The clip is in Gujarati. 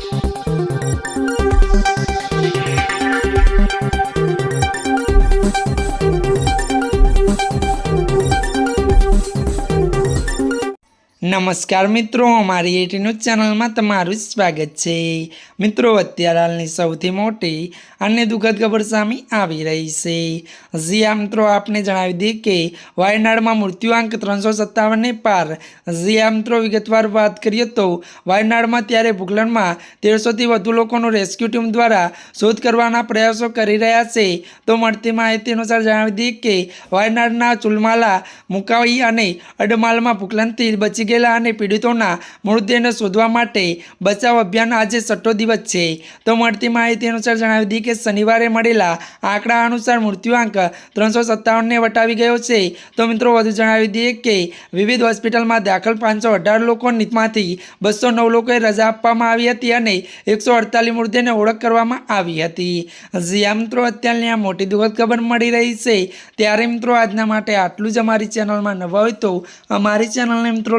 Thank you. નમસ્કાર મિત્રો, અમારી એટી ન્યૂઝ ચેનલમાં તમારું સ્વાગત છે. મિત્રો, અત્યારે હાલની સૌથી મોટી અને દુઃખદ ખબર સામે આવી રહી છે. જી આ મિત્રો, આપને જણાવી દઈએ કે વાયનાડમાં મૃત્યુઆંક ત્રણસો સત્તાવનને પાર. જી આ મિત્રો, વિગતવાર વાત કરીએ તો વાયનાડમાં ત્યારે ભૂગલણમાં તેરસોથી વધુ લોકોનું રેસ્ક્યુ ટીમ દ્વારા શોધ કરવાના પ્રયાસો કરી રહ્યા છે. તો મળતી માહિતી અનુસાર જણાવી દઈએ કે વાયનાડના ચુલમાલા મુકાઈ અને અડમાલમાં ભૂગલણથી બચી ગયેલા અને પીડિતોના મૃતદેહને શોધવા માટે બચાવ અભિયાન આજે છઠ્ઠો દિવસ છે. તો મળતી માહિતી અનુસાર જણાવી હતી કે શનિવારે મળેલા આંકડા અનુસાર મૃત્યુઆંક ત્રણસો સત્તાવનને વટાવી ગયો છે. તો મિત્રો વધુ જણાવી દઈએ કે વિવિધ હોસ્પિટલમાં દાખલ પાંચસો અઢાર લોકોમાંથી બસો નવ લોકોએ રજા આપવામાં આવી હતી અને એકસો અડતાલીસ મૃતદેહને ઓળખ કરવામાં આવી હતી. જ્યાં મિત્રો, અત્યારની આ મોટી દુઃખદ ખબર મળી રહી છે. ત્યારે મિત્રો, આજના માટે આટલું જ અમારી ચેનલમાં નવા હોય તો અમારી ચેનલને મિત્રો